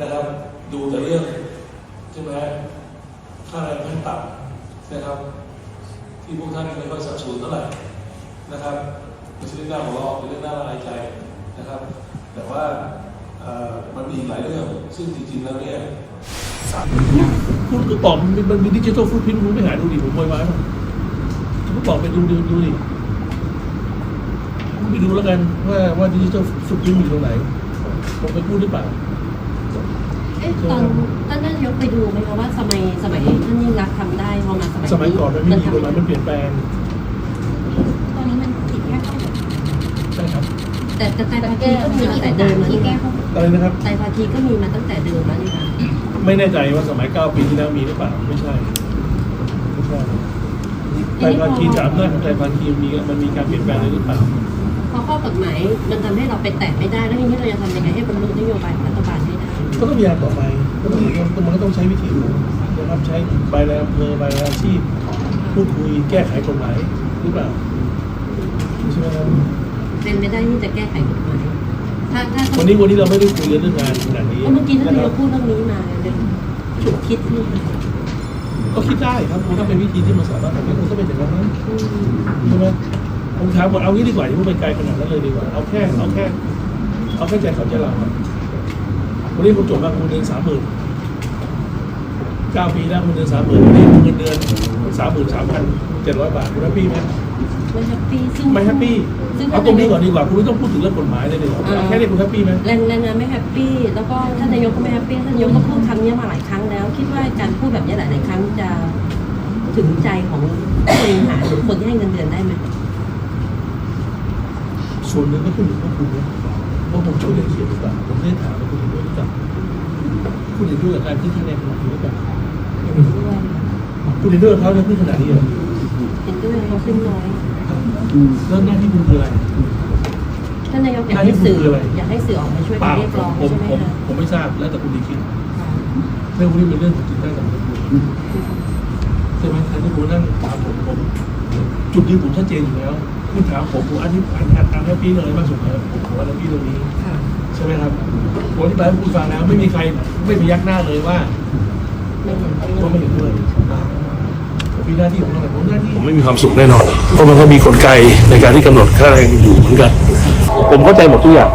นะครับดูแต่เรื่องใช่ไหมค่าแรงขั้นต่ำนะครับ ที่พวกท่านไม่ค่อยสับสนเท่าไหร่นะครับไม่ใช่เรื่องน่าหัวเราะเป็นเรื่องน่าละอายใจนะครับ แต่ว่ามันมีอีกหลายเรื่องซึ่งจริงๆแล้วเนี่ยสามคุณก็บอกมันมีมันมีดิจิทัลฟุตพิ้นคุณไม่หาดูดิผมโวยวายป่ะคุณก็บอกไปดูดูดูดิคุณไปดูแล้วกันว่าว่าดิจิทัลฟุตพิ้นอยู่ตรงไหนผมไปพูดหรือเปล่า อ๊ะตอนท่านนายกไปดูไหมคะว่าสมัยสมัยท่านยิ่งรักษณ์ทำได้พอมาสมัยสมัยก่อนมันไม่มีกฎหมายทำมันเปลี่ยนแปลงตอนนี้มันผิดแค่ข้อใช่ครับแต่แต่ไตรภาคีก็มีมาแต่เดิมแล้วที่นี่แก้ค่ะข้ออะไรนะครับ ไตรภาคีก็มีมาตั้งแต่เดิมแล้วนี่ค่ะไม่แน่ใจว่าสมัยเก้าปีที่แล้วมีหรือเปล่าไม่ใช่ไม่ใช่ไตรภาคีจากอำนาจของไตรภาคีมีมันมีการเปลี่ยนแปลงอะไรหรือเปล่าเพราะข้อกฎหมายมันทำให้เราไปแตะไม่ได้แล้วทีนี้เราจะทำยังไงให้บรรลุนโยบายของรัฐบาลให้ได้ ก็ต้องพยายามต่อไปก็ต้องมันก็ต้องใช้วิธีอื่นนะครับใช้ใบรายอำเภอใบรายอาชีพพูดคุยแก้ไขกฎหมายหรือเปล่าใช่ไหมครับเป็นไม่ได้ที่จะแก้ไขกฎหมายถ้าถ้าวันนี้วันนี้เราไม่ได้คุยเรื่องงานขนาดนี้เพราะเมื่อกี้ท่านนะนาคยรับกพูดเรื่องนี้มาเลยฉุกคิดนี่ค่ะก็คิดได้ครับมันก็เป็นวิธีที่มันสามารถทำให้มันก็เป็นอย่างนั้นนะอืมใช่ไหมผมถามว่าเอางี้ดีกว่าอย่าเพิ่งไปไกลขนาดนั้นเลยดีกว่าเอาแค่เอาแค่เอาแค่ใจเขาใจเราครับ วันนี้ผมจบมาคุณเดือนสามหมื่นเก้าปีแล้วคุณเดือนสามหมื่นวันนี้เงินเดือนสามหมื่นสามพันเจ็ดร้อยบาทคุณแฮปปี้ไหมไม่แฮปปี้ซึ่งไม่แฮปปี้ซึ่งเอาตรงนี้ก่อนดีกว่าคุณไม่ต้องพูดถึงเรื่องกฎหมายเลยดีกว่าเอาแค่นี้คุณแฮปปี้ไหมแรงแรงงานไม่แฮปปี้แล้วก็ท่านนายกก็ไม่แฮปปี้ท่านนายกก็พูดคำนี้มาหลายครั้งแล้ว คิดว่าการพูดแบบนี้หลายๆครั้งจะถึงใจของผู้บริหารหรือคนที่ให้เงินเดือนได้ไหมส่วนหนึ่งก็ขึ้นอยู่กับคุณนะว่าผมช่วยเรื่องเขียนหรือเปล่าผมไม่ได้ถาม คุณเห็นด้วยกับการขึ้นคะแนนขนาดนี้หรือเปล่าเห็นด้วยคุณเห็นด้วยกับเขาจะขึ้นขนาดนี้เหรอเห็นด้วยเขาขึ้นน้อยแล้วหน้าที่คุณคืออะไรท่านนายกอยากให้สื่อคืออะไรอยากให้สื่อออกมาช่วยเปกันล่าเรียกร้องผมใช่ไหมผมคะผมไม่ทราบแล้วแต่คุณดีคิดค่ะเรื่องพวกนี้เป็นเรื่องของจิตใต้สำนึกคุณใช่ไหมการที่คุณนั่งถามผมผมจุดยืนผมชัดเจนอยู่แล้วคุณถามผมผมอธิบายทางทางแฮปปี้เรื่องอะไรบ้างสุดแล้วผมผมแฮปปี้เรื่องนี้ค่ะ ใช่ไหมครับผมอธิบายให้คุณฟังแล้วไม่มีใครไม่มียักหน้าเลยว่าไม่เห็นด้วยว่าไม่เห็นด้วยผมมีหน้าที่ของเราแต่ผมหน้าที่ ผมไม่มีความสุขแน่นอน เพราะมันก็มีกลไกในการที่กำหนดค่าแรงอยู่เหมือนกัน ผมเข้าใจหมดทุกอย่าง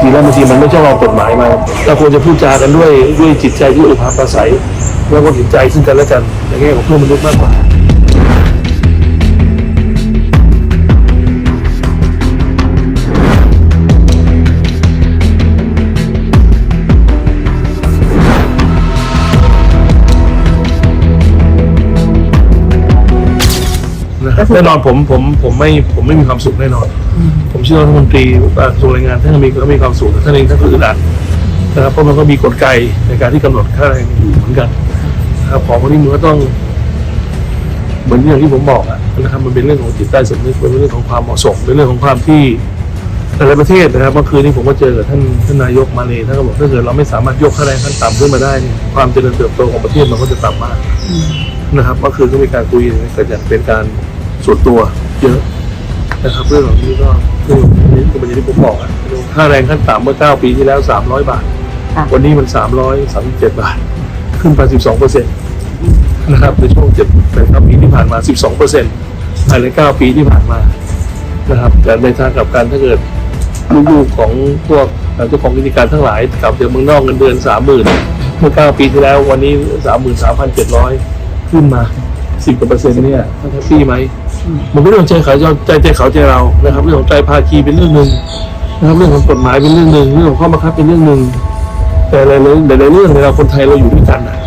ทีแล้วบางทีมันไม่ใช่เอากฎหมายมาเราควรจะพูดจากันด้วยด้วยจิตใจที่อุปาประสัยแล้วก็เห็นใจซึ่งกันและกันในแง่ของเพื่อนมนุษย์มากกว่า แน่นอนผมผมผมไม่ผมไม่มีความสุขแน่นอน ผมเชื่อว่ารัฐมนตรีกระทรวงแรงงานท่านก็มีก็มีความสุขแต่ท่านเองท่านก็อึดอัดนะครับเพราะมันก็มีกลไกในการที่กำหนดค่าแรงอยู่เหมือนกันนะครับของพวกนี้มันก็ต้อง เหมือนอย่างที่ผมบอกอะนะครับมันเป็นเรื่องของจิตใต้สำนึกเป็นเรื่องของความเหมาะสมเป็นเรื่องของความที่แต่ละประเทศนะครับเมื่อคืนนี้ผมก็เจอกับท่านท่านนายกมาเลยท่านก็บอกถ้าเกิดเราไม่สามารถยกค่าแรงขั้นต่ำขึ้นมาได้เนี่ยความเจริญเติบโตของประเทศมันก็จะต่ำมากนะครับเมื่อคืนก็มีการคุยแต่จะเป็นการ ส่วนตัวเยอะนะครับเรื่องเหล่านี้ก็คือนี่คือประเด็นที่ผมบอกอะค่าแรงขั้นต่ำเมื่อ 9 ปีที่แล้ว 300 บาทวันนี้มัน 337 บาท ขึ้นไป 12เปอร์เซ็นต์นะครับในช่วง7แปดเก้าปีที่ผ่านมา 12เปอร์เซ็นต์ภายใน 9 ปีที่ผ่านมานะครับแต่ในทางกลับกันถ้าเกิดลูกๆของพวกเจ้าของกิจการทั้งหลายกลับจากเมืองนอกเงินเดือน 30,000 เมื่อ 9 ปีที่แล้ววันนี้ 33,700 ขึ้นมา 10กว่าเปอร์เซ็นต์เนี่ยท่านแฮปปี้ไหมมันไม่ต้องใจเขาใจใจเขาใจเรานะครับ เรื่องของใจภาคีเป็นเรื่องหนึ่งนะครับเรื่องของกฎหมายเป็นเรื่องหนึ่งเรื่องของข้อบังคับเป็นเรื่องหนึ่งแต่หลายๆหลายๆเรื่องเนี่ยเราคนไทยเราอยู่ด้วยกันนะ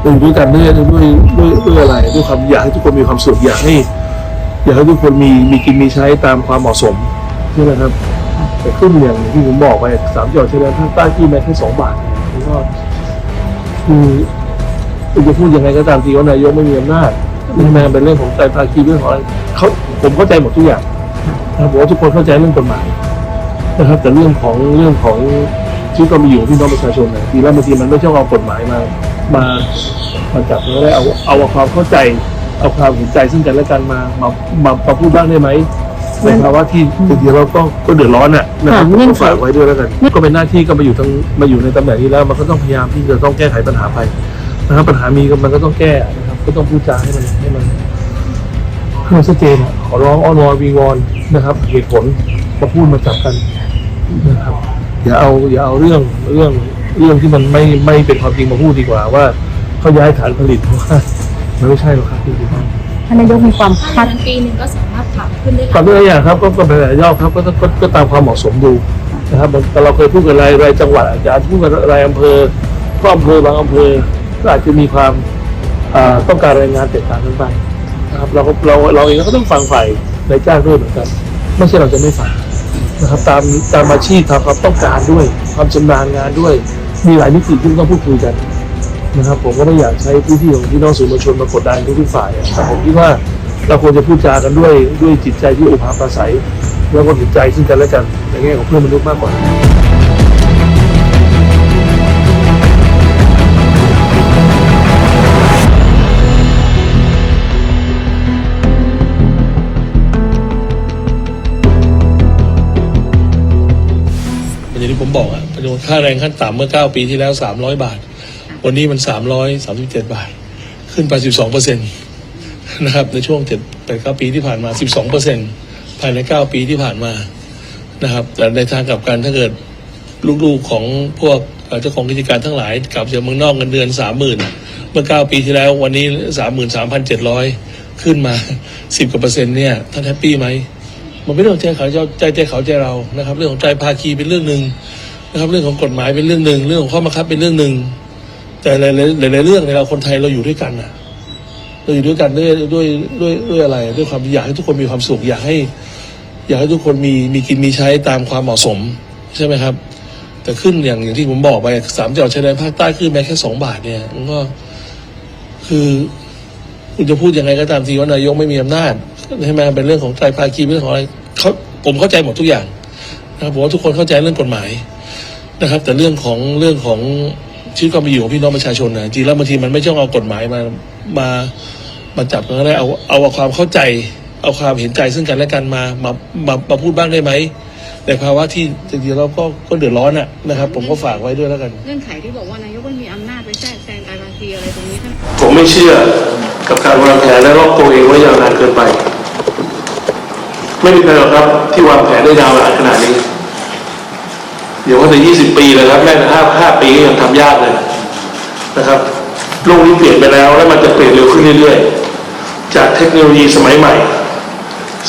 เราอยู่ด้วยกันด้วยด้วยด้วยด้วยอะไรด้วยความอยากให้ทุกคนมีความสุขอยากให้อยากให้ทุกคนมีมีกินมีใช้ตามความเหมาะสมใช่ไหมครับ แต่ขึ้นอย่างที่ผมบอกไปสามจังหวัดชายแดนภาคใต้ที่แม้แค่สองบาทเนี่ยผมก็คือ คุณจะพูดยังไงก็ตามทีว่านายกไม่มีอำนาจนี่มันเป็นเรื่องของใจภาคีเรื่องของอะไรเขาผมเข้าใจหมดทุกอย่างนะครับผมว่าทุกคนเข้าใจเรื่องกฎหมายนะครับ แต่เรื่องของเรื่องของชีวิตความเป็นอยู่ของพี่น้องประชาชนนะทีแรกบางทีมันไม่ใช่เอากฎหมายมา มามาจับแล้วได้เอาเอาความเข้าใจ เอาความเห็นใจซึ่งกันและกันมามามามาพูดบ้างได้ไหมในภาวะที่จริงๆเราก็ก็เดือดร้อนน่ะนะครับค่ะเงื่อนก็ไขฝากไว้ด้วยแล้วกันก็เป็นหน้าที่ก็มาอยู่ทั้งมาอยู่ในตำแหน่งนี้แล้ว มันก็ต้องพยายามที่จะต้องแก้ไขปัญหาไป นะครับปัญหามีก็มันก็ต้องแก้นะครับก็ต้องพูดจาให้มันให้มันให้มันชัดเจนอะขอร้องอ้อนวอนวิงวอนนะครับ เหตุผลมาพูดมาจับกันนะครับ อย่าเอาอย่าเอาเรื่องเรื่องเรื่องที่มันไม่ไม่เป็นความจริงมาพูดดีกว่าว่าเขาย้ายฐานผลิตเพราะว่ามันไม่ใช่หรอกครับจริงๆท่านนายกมีความภาคายดในปีหนึ่งก็สามารถปรับขึ้นได้ปรับด้วยอย่างครับ ก็ก็เป็นหลายรอบครับก็ก็ก็ตามความเหมาะสมดูนะครับมันแต่เราเคยพูดกันรายรายจังหวัดอาจจะพูดกันรายอำเภอก็อำเภอบางอำเภอ ก็อาจจะมีความต้องการรายงานแตกต่างกันไปนะครับเราเราเราเองก็ต้องฟังฝ่ายนายจ้างด้วยเหมือนกัน ไม่ใช่เราจะไม่ฟังนะครับตามตามอาชีพตามความต้องการด้วย ความชำนาญงานด้วย มีหลายมิติที่ต้องพูดคุยกันนะครับ ผมก็ไม่อยากใช้พื้นที่ของพี่น้องสื่อมวลชนมากดดันทุกฝ่ายแต่ผมคิดว่าเราควรจะพูดจากันด้วยด้วยจิตใจที่อุปาปราศัย แล้วก็เห็นใจซึ่งกันและกันในแง่ของเพื่อนมนุษย์มากกว่า อย่างที่ผมบอกอะปัจจุบันค่าแรงขั้นต่ำเมื่อ 9 ปีที่แล้ว 300 บาท วันนี้มัน 337 บาท ขึ้นไป 12เปอร์เซ็นต์นะครับในช่วง7 8 9ปีที่ผ่านมา 12เปอร์เซ็นต์ภายใน 9 ปีที่ผ่านมานะครับแต่ในทางกลับกันถ้าเกิดลูกๆของพวกเอ่อเจ้าของกิจการทั้งหลายกลับจากเมืองนอกเงินเดือน 30,000 เมื่อ 9 ปีที่แล้ววันนี้ 33,700 ขึ้นมา 10กว่าเปอร์เซ็นต์เนี่ยท่านแฮปปี้ไหม มันไม่เรื่องใจเขาใจใจเขาใจเรานะครับ เรื่องของใจภาคีเป็นเรื่องหนึ่งนะครับ เรื่องของกฎหมายเป็นเรื่องหนึ่งเรื่องของข้อบังคับเป็นเรื่องหนึ่งแต่หลายๆหลายๆเรื่องในเราคนไทยเราอยู่ด้วยกันน่ะเราอยู่ด้วยกันด้วยด้วยด้วยด้วยอะไร ด้วยความอยากให้ทุกคนมีความสุขอยากให้ อยากให้ทุกคนมีมีกินมีใช้ตามความเหมาะสมใช่ไหมครับ แต่ขึ้นอย่างอย่างที่ผมบอกไปสามจังหวัดชายแดนภาคใต้ขึ้นแม้แค่สองบาทเนี่ยมันก็คือคุณจะพูดยังไงก็ตามทีว่านายกไม่มีอำนาจ ใช่ไหมเป็นเรื่องของไตรภาคีเป็นเรื่องของอะไรเขาผมเข้าใจหมดทุกอย่างนะครับผมว่าทุกคนเข้าใจเรื่องกฎหมายนะครับ แต่เรื่องของเรื่องของชีวิตความเป็นอยู่ของพี่น้องประชาชนนะจริงแล้วบางทีมันไม่ต้องเอากฎหมายมามามาจับกันก็ได้เอาเอาความเข้าใจ เอาความเห็นใจซึ่งกันและกันมามามามาพูดบ้างได้ไหมในภาวะที่จริงๆแล้วก็ก็เดือดร้อนอะนะครับ ผมก็ฝากไว้ด้วยแล้วกัน เงื่อนไขที่บอกว่านายกไม่มีอำนาจไปแทรกแซงการบางทีอะไรตรงนี้ท่านผมไม่เชื่อกับการวางแผนและล็อกตัวเองไว้ยาวนานเกินไป ไม่มีใครหรอกครับ ที่วางแผนได้ยาวนานขนาดนี้ เดี๋ยวว่าจะยี่สิบปีเลยครับแม้แต่ห้าห้าปีก็ยังทำยากเลยนะครับโลกนี้เปลี่ยนไปแล้ว และมันจะเปลี่ยนเร็วขึ้นเรื่อยๆ จากเทคโนโลยีสมัยใหม่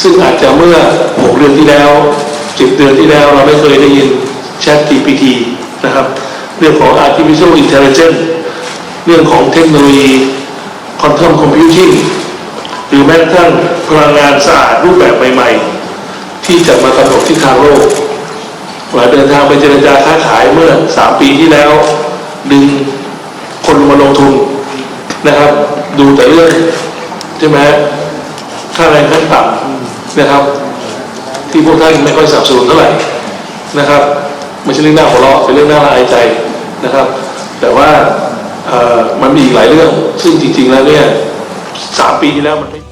ซึ่งอาจจะเมื่อหกเดือนที่แล้วเจ็ดเดือนที่แล้วเราไม่เคยได้ยิน Chat GPT นะครับเรื่องของ artificial intelligence เรื่องของเทคโนโลยี quantum computing รือแม้กระทั่งพลังงานสะอาดรูปแบบใหม่ ๆ ที่จะมากำหนดทิศทางโลกเวลาเดินทางไปเจรจาค้าขายเมื่อสามปีที่แล้ว ดึงคนมาลงทุนนะครับ ดูแต่เรื่องใช่ไหมค่าแรงขั้นต่ำนะครับ ที่พวกท่านไม่ค่อยสับสนเท่าไหร่นะครับไม่ใช่เรื่องหน่าหัวเราะเป็นเรื่องหน่าละอายใจนะครับ แต่ว่ามันมีอีกหลายเรื่อง ซึ่งจริง ๆ แล้วเนี่ยสามปีที่แล้วมันไม่